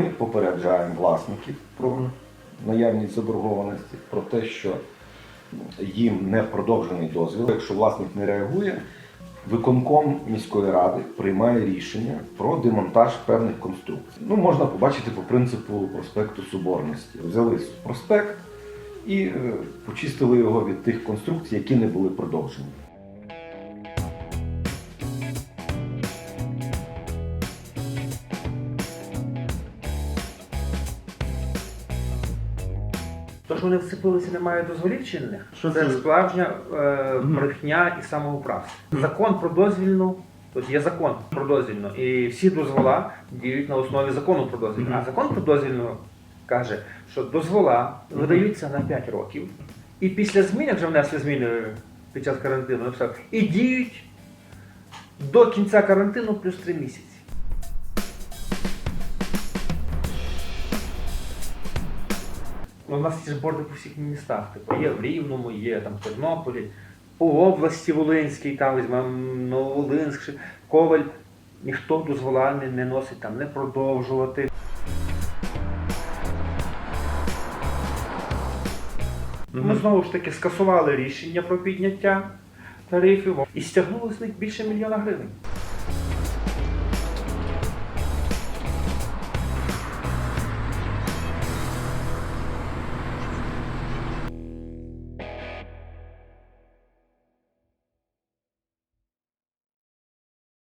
попереджаємо власників про наявність заборгованості, про те, що їм не продовжений дозвіл. Якщо власник не реагує, виконком міської ради приймає рішення про демонтаж певних конструкцій. Ну, можна побачити по принципу проспекту Соборності. Взяли проспект і е, почистили його від тих конструкцій, які не були продовжені. То, що вони вцепилися, немає дозволів чинних, Що це справжня е, брехня і самоуправство. Закон про дозвільну, тобто є закон про дозвільну, і всі дозвола діють на основі закону про дозвільну. А закон про дозвільну каже, що дозвола видаються на 5 років, і після змін, як вже внесли зміни під час карантину, написав, і діють до кінця карантину плюс 3 місяці. Ну, у нас ці ж борди по всіх містах. Типу, є в Рівному, є там в Тернополі, по області Волинській, там візьмемо Нововолинськ, Коваль. Ніхто дозвола не, не носить там не продовжувати. Ми знову ж таки скасували рішення про підняття тарифів і стягнули з них більше мільйона гривень.